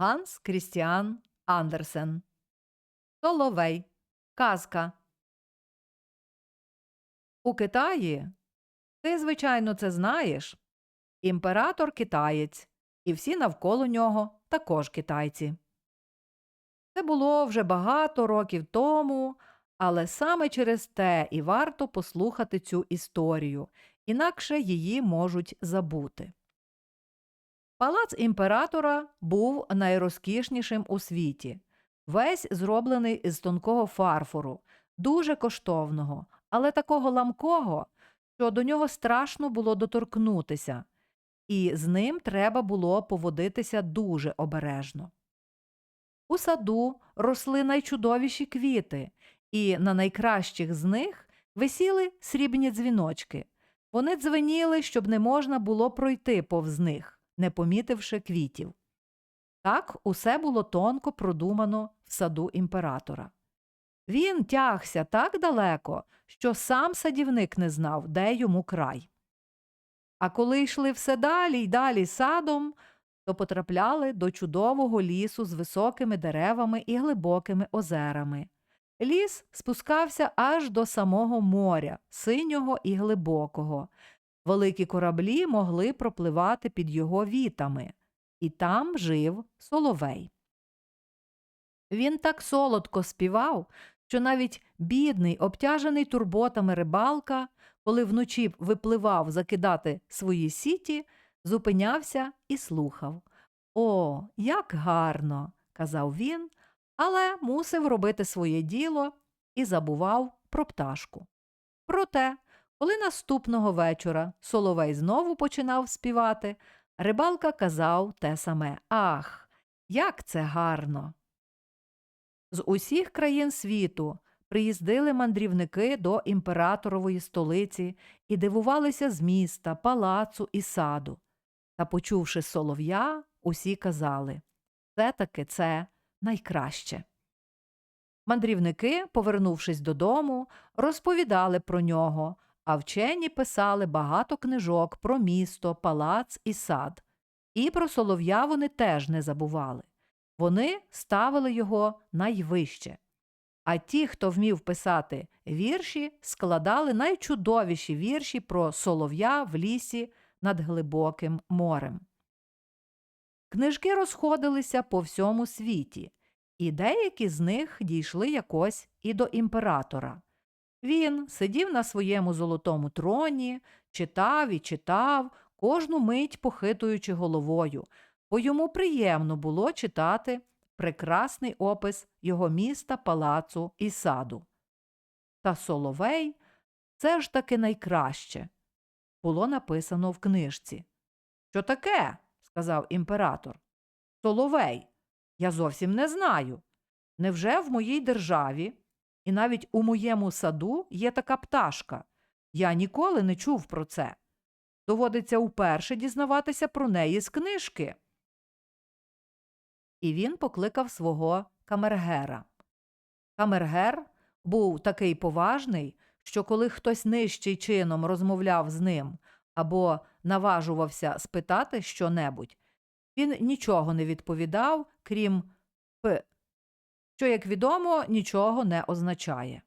Ганс Крістіан Андерсен. Соловей. Казка. У Китаї ти, звичайно, це знаєш. Імператор китаєць, і всі навколо нього також китайці. Це було вже багато років тому, але саме через те і варто послухати цю історію, інакше її можуть забути. Палац імператора був найрозкішнішим у світі, весь зроблений із тонкого фарфору, дуже коштовного, але такого ламкого, що до нього страшно було доторкнутися, і з ним треба було поводитися дуже обережно. У саду росли найчудовіші квіти, і на найкращих з них висіли срібні дзвіночки. Вони дзвеніли, щоб не можна було пройти повз них, не помітивши квітів. Так усе було тонко продумано в саду імператора. Він тягся так далеко, що сам садівник не знав, де йому край. А коли йшли все далі й далі садом, то потрапляли до чудового лісу з високими деревами і глибокими озерами. Ліс спускався аж до самого моря, синього і глибокого. Великі кораблі могли пропливати під його вітами, і там жив соловей. Він так солодко співав, що навіть бідний, обтяжений турботами рибалка, коли вночі випливав закидати свої сіті, зупинявся і слухав. О, як гарно! казав він, але мусив робити своє діло і забував про пташку. Проте, коли наступного вечора Соловей знову починав співати, рибалка казав те саме Ах, як це гарно! З усіх країн світу приїздили мандрівники до імператорової столиці і дивувалися з міста, палацу і саду. Та, почувши солов'я, усі казали все таки це найкраще. Мандрівники, повернувшись додому, розповідали про нього, а вчені писали багато книжок про місто, палац і сад. І про солов'я вони теж не забували. Вони ставили його найвище. А ті, хто вмів писати вірші, складали найчудовіші вірші про солов'я в лісі над глибоким морем. Книжки розходилися по всьому світі, і деякі з них дійшли якось і до імператора. Він сидів на своєму золотому троні, читав і читав, кожну мить похитуючи головою, бо йому приємно було читати прекрасний опис його міста, палацу і саду. Та Соловей це ж таки найкраще було написано в книжці. Що таке? сказав імператор. Соловей, я зовсім не знаю. Невже в моїй державі і навіть у моєму саду є така пташка? Я ніколи не чув про це. Доводиться вперше дізнаватися про неї з книжки. І він покликав свого камергера. Камергер був такий поважний, що коли хтось нижчий чином розмовляв з ним або наважувався спитати щонебудь, він нічого не відповідав, крім П, що, як відомо, нічого не означає.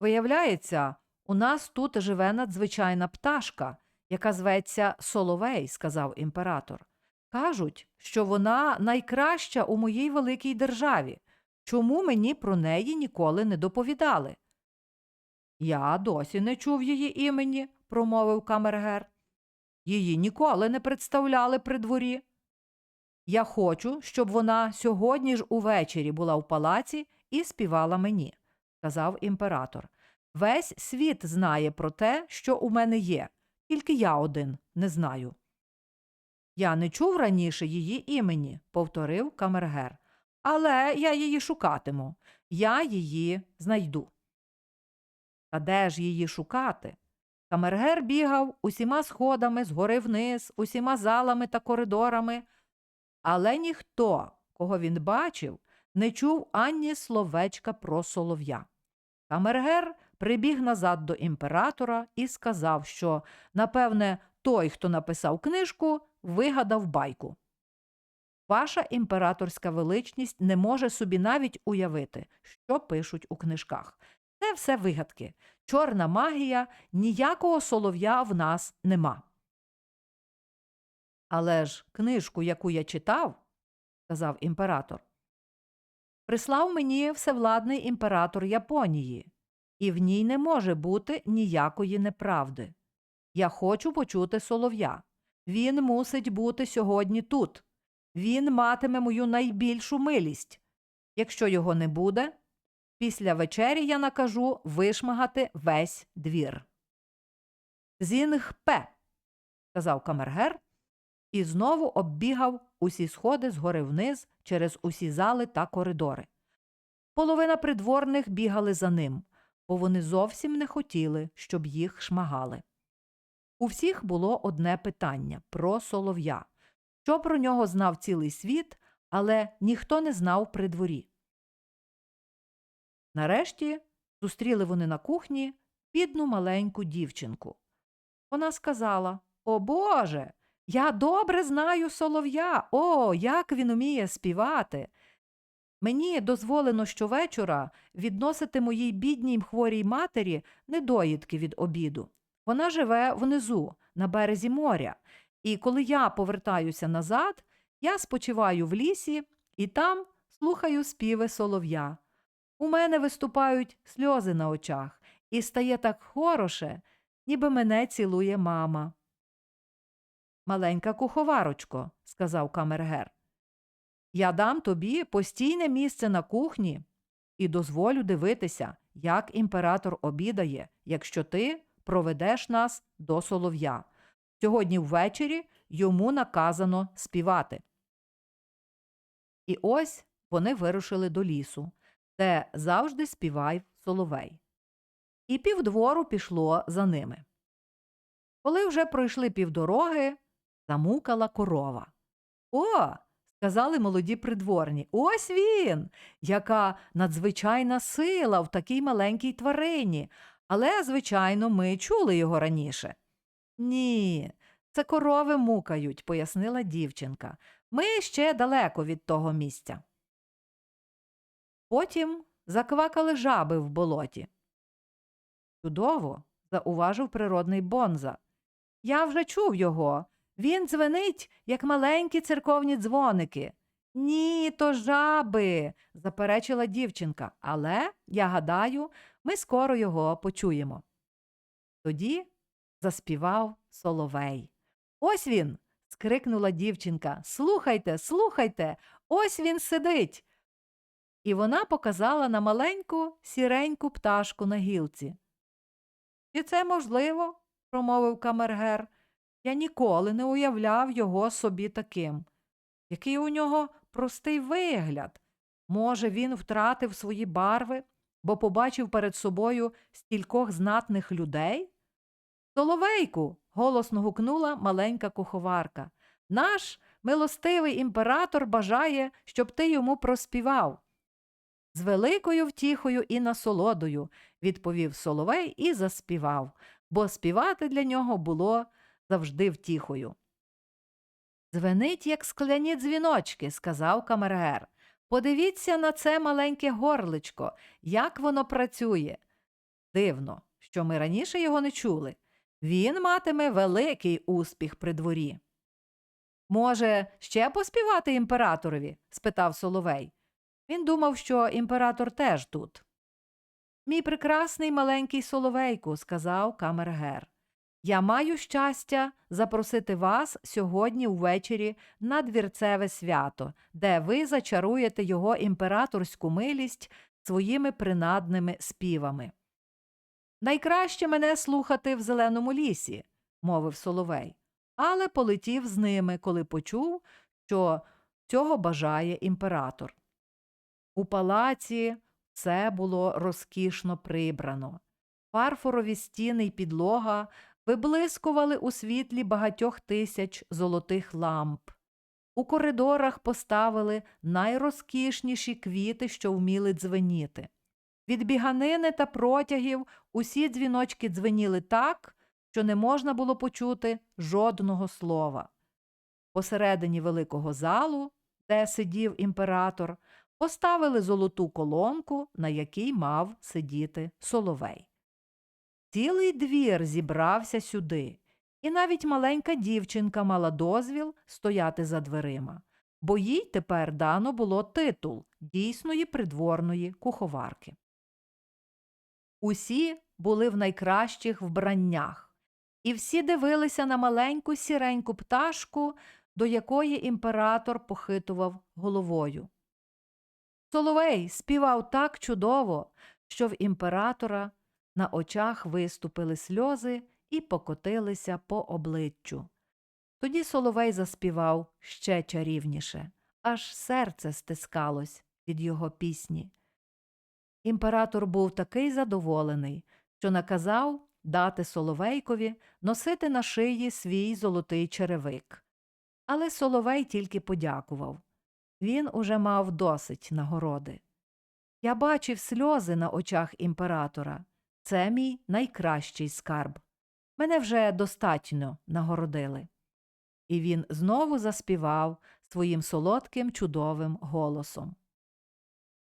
Виявляється, у нас тут живе надзвичайна пташка, яка зветься Соловей, сказав імператор. Кажуть, що вона найкраща у моїй великій державі. Чому мені про неї ніколи не доповідали? Я досі не чув її імені, промовив камергер. Її ніколи не представляли при дворі. Я хочу, щоб вона сьогодні ж увечері була в палаці і співала мені, сказав імператор. Весь світ знає про те, що у мене є, тільки я один не знаю. Я не чув раніше її імені, повторив камергер. Але я її шукатиму. Я її знайду. Та де ж її шукати? Камергер бігав усіма сходами згори вниз, усіма залами та коридорами, але ніхто, кого він бачив, не чув ані словечка про солов'я. Камергер прибіг назад до імператора і сказав, що, напевне, той, хто написав книжку, вигадав байку. Ваша імператорська величність не може собі навіть уявити, що пишуть у книжках. Це все вигадки. Чорна магія, ніякого солов'я в нас нема. Але ж книжку, яку я читав, сказав імператор, прислав мені всевладний імператор Японії, і в ній не може бути ніякої неправди. Я хочу почути солов'я. Він мусить бути сьогодні тут. Він матиме мою найбільшу милість. Якщо його не буде, після вечері я накажу вишмагати весь двір. Зінгпе, сказав камергер і знову оббігав усі сходи згори вниз через усі зали та коридори. Половина придворних бігали за ним, бо вони зовсім не хотіли, щоб їх шмагали. У всіх було одне питання про солов'я. Що про нього знав цілий світ, але ніхто не знав при дворі. Нарешті зустріли вони на кухні бідну маленьку дівчинку. Вона сказала О Боже, я добре знаю солов'я. О, як він уміє співати. Мені дозволено щовечора відносити моїй бідній хворій матері недоїдки від обіду. Вона живе внизу, на березі моря, і коли я повертаюся назад, я спочиваю в лісі і там слухаю співи солов'я. У мене виступають сльози на очах, і стає так хороше, ніби мене цілує мама. Маленька куховарочко, сказав камергер. Я дам тобі постійне місце на кухні і дозволю дивитися, як імператор обідає, якщо ти проведеш нас до солов'я. Сьогодні ввечері йому наказано співати. І ось вони вирушили до лісу, де завжди співає соловей. І півдвору пішло за ними. Коли вже пройшли півдороги, замукала корова. О, сказали молоді придворні. Ось він, яка надзвичайна сила в такій маленькій тварині. Але, звичайно, ми чули його раніше. Ні, це корови мукають, пояснила дівчинка. Ми ще далеко від того місця. Потім заквакали жаби в болоті. Чудово, зауважив природний бонза. Я вже чув його. Він дзвенить, як маленькі церковні дзвоники. Ні, то жаби, заперечила дівчинка, але, я гадаю, ми скоро його почуємо. Тоді заспівав соловей. Ось він. скрикнула дівчинка. Слухайте, слухайте, ось він сидить. І вона показала на маленьку сіреньку пташку на гілці. І це можливо, промовив камергер. Я ніколи не уявляв його собі таким. Який у нього простий вигляд. Може, він втратив свої барви, бо побачив перед собою стількох знатних людей? Соловейку. голосно гукнула маленька куховарка. Наш милостивий імператор бажає, щоб ти йому проспівав. З великою втіхою і насолодою, відповів Соловей і заспівав, бо співати для нього було завжди втіхою. Дзвенить, як скляні дзвіночки, сказав камергер. Подивіться на це маленьке горличко, як воно працює. Дивно, що ми раніше його не чули. Він матиме великий успіх при дворі. Може, ще поспівати імператорові? спитав Соловей. Він думав, що імператор теж тут. Мій прекрасний маленький соловейку, сказав камергер. Я маю щастя запросити вас сьогодні ввечері на двірцеве свято, де ви зачаруєте його імператорську милість своїми принадними співами. Найкраще мене слухати в зеленому лісі, мовив Соловей, але полетів з ними, коли почув, що цього бажає імператор. У палаці все було розкішно прибрано. Фарфорові стіни й підлога виблискували у світлі багатьох тисяч золотих ламп. У коридорах поставили найрозкішніші квіти, що вміли дзвеніти. Від біганини та протягів усі дзвіночки дзвеніли так, що не можна було почути жодного слова. Посередині великого залу, де сидів імператор, поставили золоту колонку, на якій мав сидіти соловей. Цілий двір зібрався сюди, і навіть маленька дівчинка мала дозвіл стояти за дверима, бо їй тепер дано було титул дійсної придворної куховарки. Усі були в найкращих вбраннях, і всі дивилися на маленьку сіреньку пташку, до якої імператор похитував головою. Соловей співав так чудово, що в імператора на очах виступили сльози і покотилися по обличчю. Тоді Соловей заспівав ще чарівніше, аж серце стискалось від його пісні. Імператор був такий задоволений, що наказав дати Соловейкові носити на шиї свій золотий черевик. Але Соловей тільки подякував. Він уже мав досить нагороди. Я бачив сльози на очах імператора. Це мій найкращий скарб. Мене вже достатньо нагородили. І він знову заспівав своїм солодким чудовим голосом.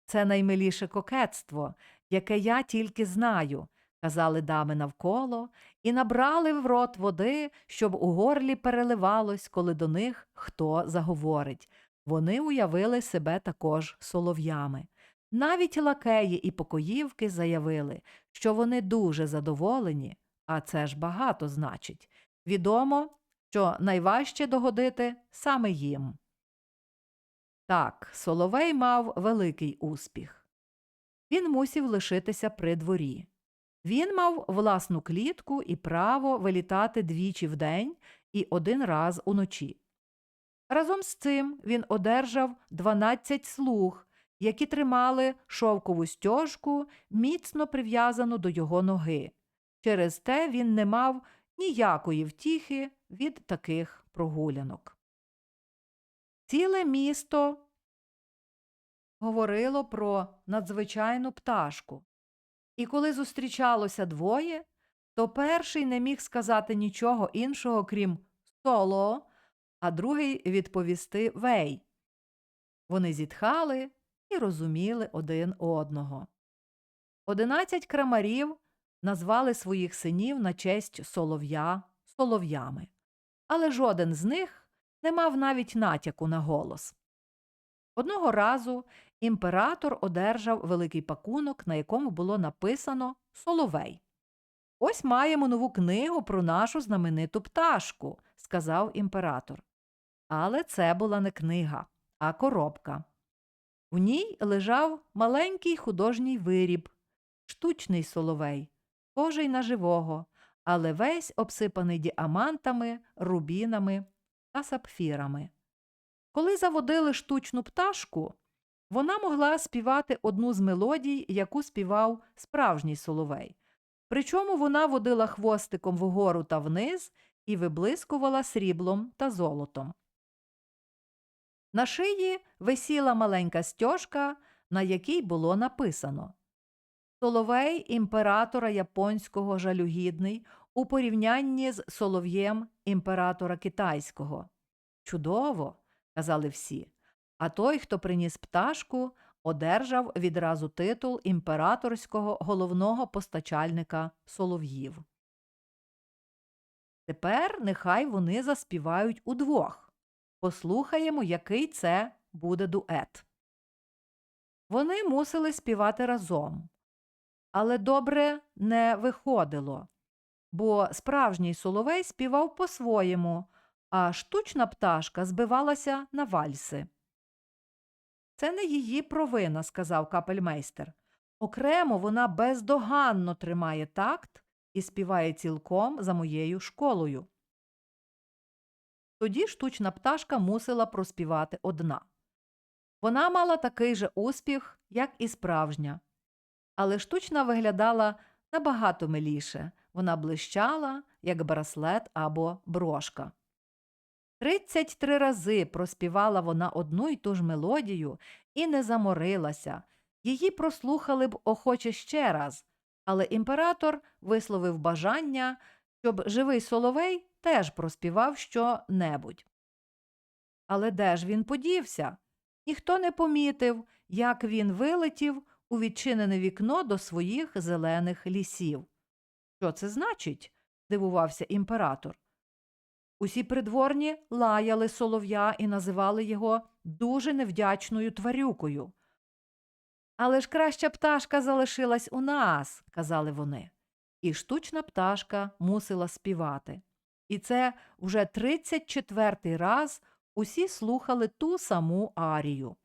Це наймиліше кокетство, яке я тільки знаю, казали дами навколо, і набрали в рот води, щоб у горлі переливалось, коли до них хто заговорить. Вони уявили себе також солов'ями. Навіть лакеї і покоївки заявили, що вони дуже задоволені, а це ж багато значить. Відомо, що найважче догодити саме їм. Так, Соловей мав великий успіх. Він мусів лишитися при дворі. Він мав власну клітку і право вилітати двічі в день і один раз уночі. Разом з цим він одержав 12 слуг, які тримали шовкову стяжку, міцно прив'язану до його ноги. Через те він не мав ніякої втіхи від таких прогулянок. Ціле місто говорило про надзвичайну пташку. І коли зустрічалося двоє, то перший не міг сказати нічого іншого, крім соло, а другий відповісти вей. Вони зітхали і розуміли один одного. Одинадцять крамарів назвали своїх синів на честь солов'я солов'ями, але жоден з них не мав навіть натяку на голос. Одного разу імператор одержав великий пакунок, на якому було написано Соловей. Ось маємо нову книгу про нашу знамениту пташку, сказав імператор. Але це була не книга, а коробка. В ній лежав маленький художній виріб, штучний соловей, схожий на живого, але весь обсипаний діамантами, рубінами та сапфірами. Коли заводили штучну пташку, вона могла співати одну з мелодій, яку співав справжній соловей. Причому вона водила хвостиком вгору та вниз і виблискувала сріблом та золотом. На шиї висіла маленька стяжка, на якій було написано Соловей імператора японського жалюгідний у порівнянні з солов'єм імператора китайського. Чудово, казали всі. А той, хто приніс пташку, одержав відразу титул імператорського головного постачальника солов'їв. Тепер нехай вони заспівають удвох. Послухаємо, який це буде дует. Вони мусили співати разом, але добре не виходило, бо справжній соловей співав по-своєму, а штучна пташка збивалася на вальси. Це не її провина, сказав капельмейстер. Окремо вона бездоганно тримає такт і співає цілком за моєю школою. Тоді штучна пташка мусила проспівати одна. Вона мала такий же успіх, як і справжня, але штучна виглядала набагато миліше вона блищала, як браслет або брошка. Тридцять три рази проспівала вона одну й ту ж мелодію і не заморилася. Її прослухали б охоче ще раз, але імператор висловив бажання, щоб живий соловей теж проспівав що небудь. Але де ж він подівся? ніхто не помітив, як він вилетів у відчинене вікно до своїх зелених лісів. Що це значить? здивувався імператор. Усі придворні лаяли солов'я і називали його дуже невдячною тварюкою. Але ж краща пташка залишилась у нас, казали вони. І штучна пташка мусила співати. І це вже 34-й раз усі слухали ту саму арію.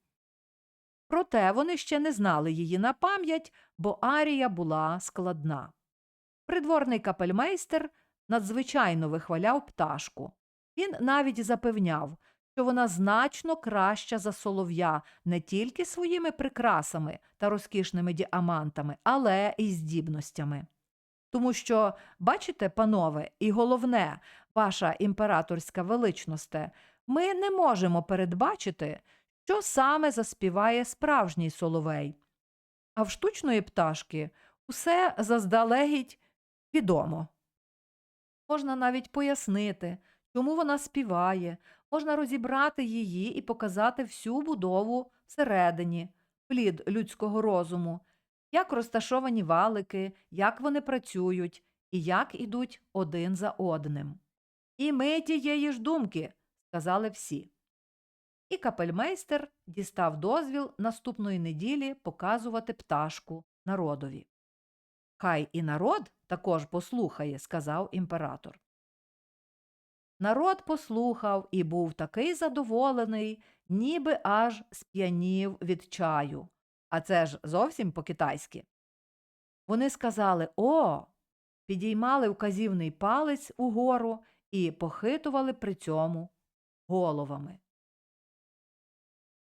Проте вони ще не знали її на пам'ять, бо арія була складна. Придворний капельмейстер надзвичайно вихваляв пташку. Він навіть запевняв, що вона значно краща за солов'я не тільки своїми прикрасами та розкішними діамантами, але й здібностями. Тому що, бачите, панове, і головне, ваша імператорська величносте, ми не можемо передбачити, що саме заспіває справжній соловей. А в штучної пташки усе заздалегідь відомо. Можна навіть пояснити, чому вона співає, можна розібрати її і показати всю будову всередині, плід людського розуму, як розташовані валики, як вони працюють і як ідуть один за одним. І ми тієї ж думки, сказали всі. І капельмейстер дістав дозвіл наступної неділі показувати пташку народові. Хай і народ також послухає, сказав імператор. Народ послухав і був такий задоволений, ніби аж сп'янів від чаю. А це ж зовсім по-китайськи. Вони сказали О. Підіймали вказівний палець угору і похитували при цьому головами.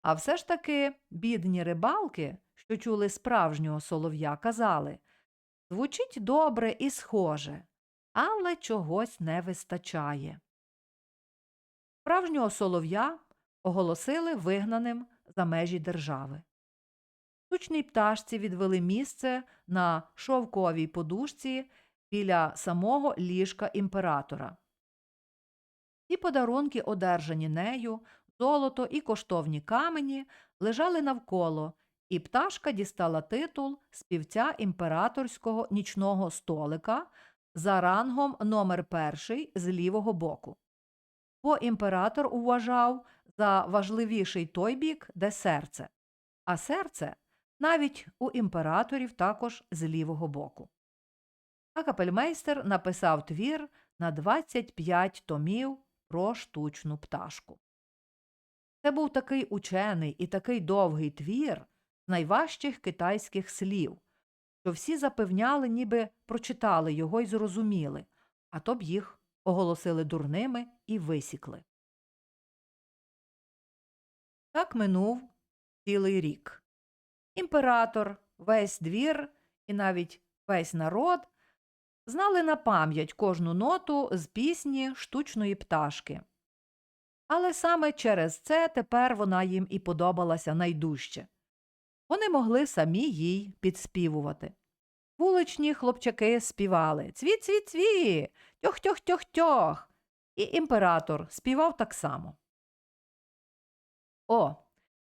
А все ж таки бідні рибалки, що чули справжнього солов'я, казали звучить добре і схоже, але чогось не вистачає. Справжнього солов'я оголосили вигнаним за межі держави. Тучній пташці відвели місце на шовковій подушці біля самого ліжка імператора. Ті подарунки, одержані нею, золото і коштовні камені, лежали навколо, і пташка дістала титул співця імператорського нічного столика за рангом номер перший з лівого боку. Бо імператор вважав за важливіший той бік, де серце, а серце навіть у імператорів також з лівого боку. А капельмейстер написав твір на 25 томів про штучну пташку. Це був такий учений і такий довгий твір з найважчих китайських слів, що всі запевняли, ніби прочитали його і зрозуміли, а то б їх оголосили дурними і висікли. Так минув цілий рік. Імператор, весь двір і навіть весь народ знали на пам'ять кожну ноту з пісні штучної пташки. Але саме через це тепер вона їм і подобалася найдужче. Вони могли самі їй підспівувати. Вуличні хлопчаки співали Цві, цві, цві, тьох тьох тьох тьох. І імператор співав так само. О,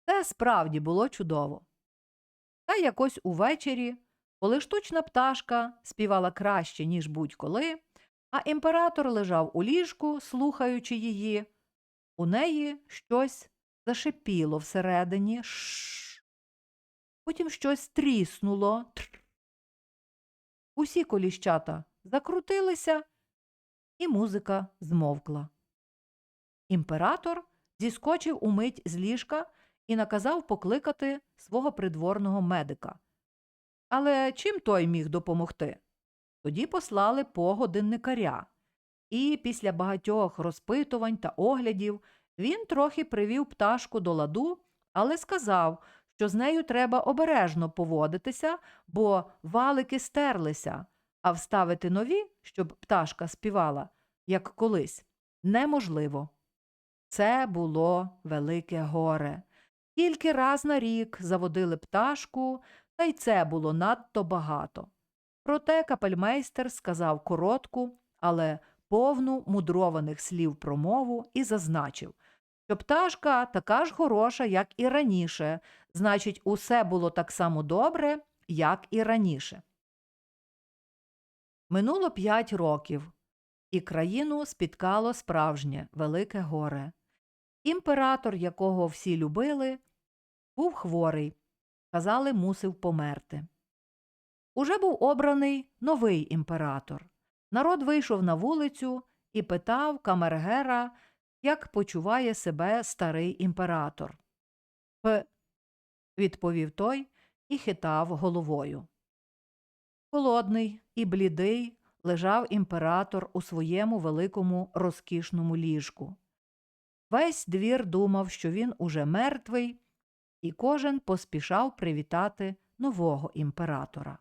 це справді було чудово. Та якось увечері, коли штучна пташка співала краще, ніж будь-коли, а імператор лежав у ліжку, слухаючи її, у неї щось зашипіло всередині. Шш. Потім щось тріснуло. Тр. Усі коліщата закрутилися, і музика змовкла. Імператор зіскочив умить з ліжка і наказав покликати свого придворного медика. Але чим той міг допомогти? Тоді послали погодинникаря, і після багатьох розпитувань та оглядів він трохи привів пташку до ладу, але сказав, що з нею треба обережно поводитися, бо валики стерлися, а вставити нові, щоб пташка співала, як колись, неможливо. Це було велике горе. Тільки раз на рік заводили пташку, та й це було надто багато. Проте капельмейстер сказав коротку, але повну мудрованих слів промову і зазначив, що пташка така ж хороша, як і раніше, значить, усе було так само добре, як і раніше. Минуло п'ять років, і країну спіткало справжнє велике горе. Імператор, якого всі любили, був хворий, казали, мусив померти. Уже був обраний новий імператор. Народ вийшов на вулицю і питав камергера, як почуває себе старий імператор. П. відповів той і хитав головою. Холодний і блідий лежав імператор у своєму великому розкішному ліжку. Весь двір думав, що він уже мертвий, і кожен поспішав привітати нового імператора.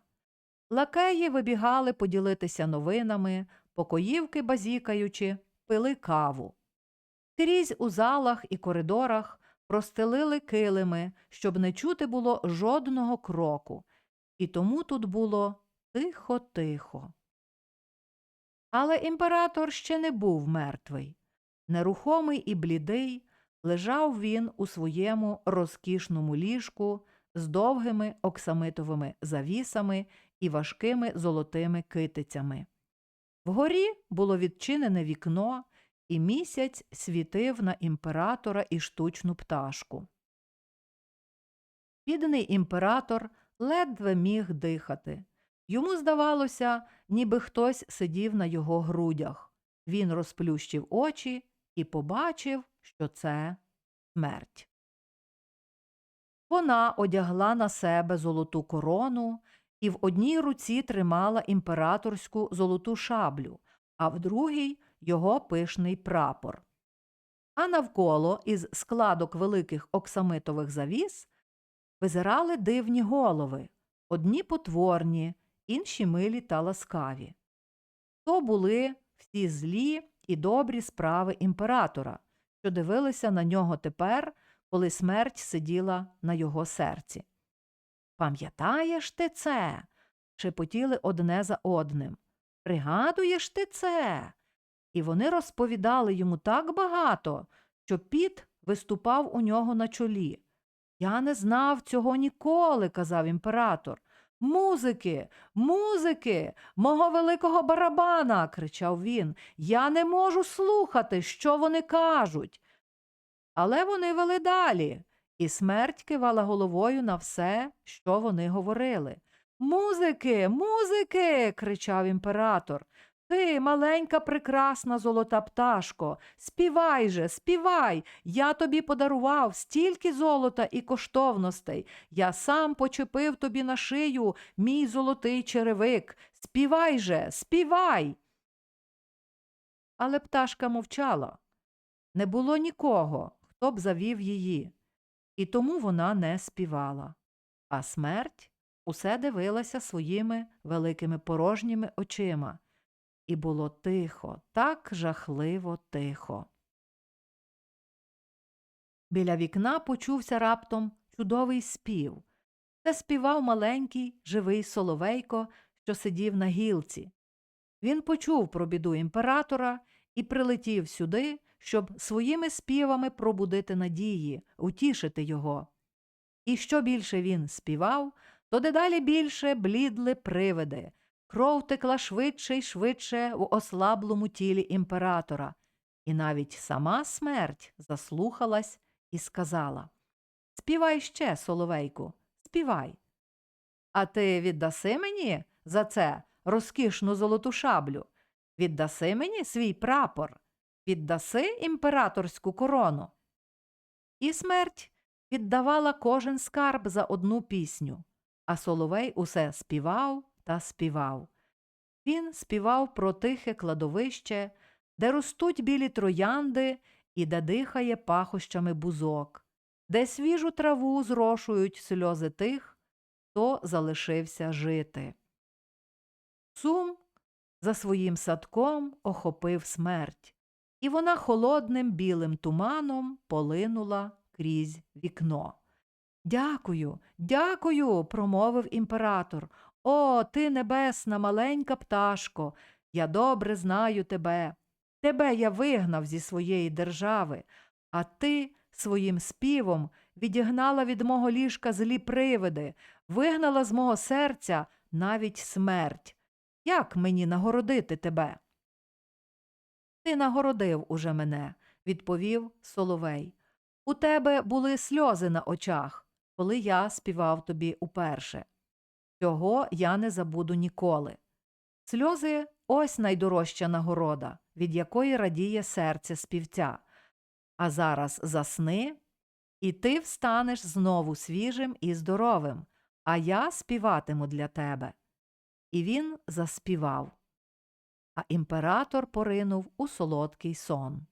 Лакеї вибігали поділитися новинами, покоївки, базікаючи, пили каву. Крізь у залах і коридорах простелили килими, щоб не чути було жодного кроку, і тому тут було тихо-тихо. Але імператор ще не був мертвий. Нерухомий і блідий лежав він у своєму розкішному ліжку з довгими оксамитовими завісами і важкими золотими китицями. Вгорі було відчинене вікно, і місяць світив на імператора і штучну пташку. Підний імператор ледве міг дихати. Йому здавалося, ніби хтось сидів на його грудях. Він розплющив очі і побачив, що це смерть. Вона одягла на себе золоту корону і в одній руці тримала імператорську золоту шаблю, а в другій його пишний прапор. А навколо із складок великих оксамитових завіс визирали дивні голови, одні потворні, інші милі та ласкаві. То були всі злі і добрі справи імператора, що дивилися на нього тепер, коли смерть сиділа на його серці. Пам'ятаєш ти це? шепотіли одне за одним. Пригадуєш ти це? І вони розповідали йому так багато, що піт виступав у нього на чолі. Я не знав цього ніколи, казав імператор. Музики, музики, мого великого барабана, кричав він. Я не можу слухати, що вони кажуть. Але вони вели далі, і смерть кивала головою на все, що вони говорили. Музики, музики. кричав імператор. Ти, маленька, прекрасна золота пташко, співай же, співай. Я тобі подарував стільки золота і коштовностей. Я сам почепив тобі на шию мій золотий черевик. Співай же, співай. Але пташка мовчала. Не було нікого, хто б завів її, і тому вона не співала. А смерть усе дивилася своїми великими порожніми очима. І було тихо, так жахливо тихо. Біля вікна почувся раптом чудовий спів. Це співав маленький, живий соловейко, що сидів на гілці. Він почув про біду імператора і прилетів сюди, щоб своїми співами пробудити надії, утішити його. І що більше він співав, то дедалі більше блідли привиди. Кров текла швидше й швидше в ослаблому тілі імператора, і навіть сама смерть заслухалась і сказала Співай ще, соловейку, співай. А ти віддаси мені за це розкішну золоту шаблю? Віддаси мені свій прапор, віддаси імператорську корону. І смерть віддавала кожен скарб за одну пісню, а Соловей усе співав та співав. Він співав про тихе кладовище, де ростуть білі троянди і де дихає пахощами бузок, де свіжу траву зрошують сльози тих, хто залишився жити. Сум за своїм садком охопив смерть, і вона холодним білим туманом полинула крізь вікно. Дякую, дякую, промовив імператор. О, ти небесна, маленька пташко, я добре знаю тебе. Тебе я вигнав зі своєї держави, а ти своїм співом відігнала від мого ліжка злі привиди, вигнала з мого серця навіть смерть. Як мені нагородити тебе? Ти нагородив уже мене, відповів Соловей. У тебе були сльози на очах, коли я співав тобі уперше. Цього я не забуду ніколи. Сльози ось найдорожча нагорода, від якої радіє серце співця. А зараз засни, і ти встанеш знову свіжим і здоровим, а я співатиму для тебе. І він заспівав. А імператор поринув у солодкий сон.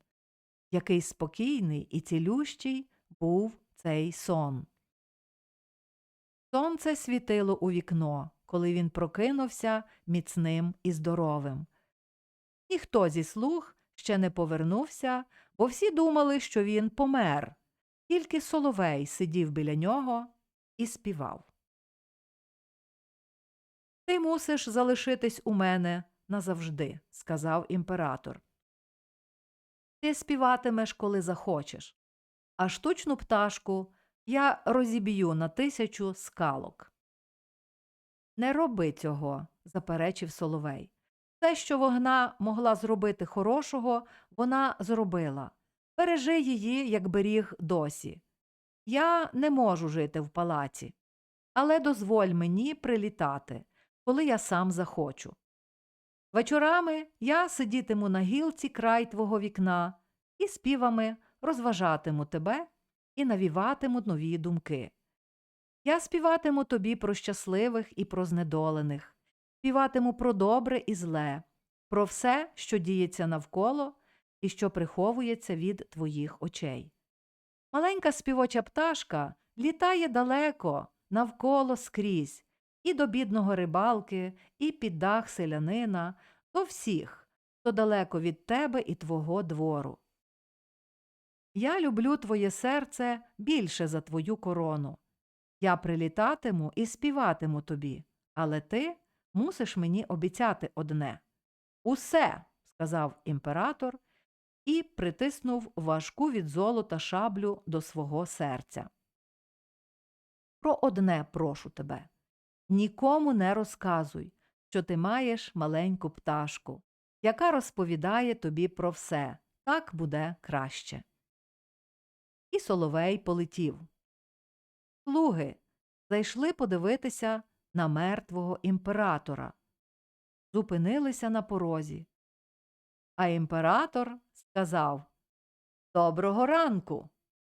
Який спокійний і цілющий був цей сон. Сонце світило у вікно, коли він прокинувся міцним і здоровим. Ніхто зі слуг ще не повернувся, бо всі думали, що він помер. Тільки соловей сидів біля нього і співав. Ти мусиш залишитись у мене назавжди, сказав імператор. Ти співатимеш, коли захочеш, а штучну пташку я розіб'ю на тисячу скалок. Не роби цього, заперечив Соловей. Те, що вогна могла зробити хорошого, вона зробила. Бережи її, як беріг досі. Я не можу жити в палаці, але дозволь мені прилітати, коли я сам захочу. Вечорами я сидітиму на гілці край твого вікна і співами розважатиму тебе і навіватиму нові думки. Я співатиму тобі про щасливих і про знедолених, співатиму про добре і зле, про все, що діється навколо і що приховується від твоїх очей. Маленька співоча пташка літає далеко, навколо скрізь, і до бідного рибалки, і під дах селянина, до всіх, хто далеко від тебе і твого двору. Я люблю твоє серце більше за твою корону. Я прилітатиму і співатиму тобі, але ти мусиш мені обіцяти одне. Усе, сказав імператор і притиснув важку від золота шаблю до свого серця. Про одне прошу тебе нікому не розказуй, що ти маєш маленьку пташку, яка розповідає тобі про все, так буде краще. І Соловей полетів. Слуги зайшли подивитися на мертвого імператора, зупинилися на порозі. А імператор сказав Доброго ранку.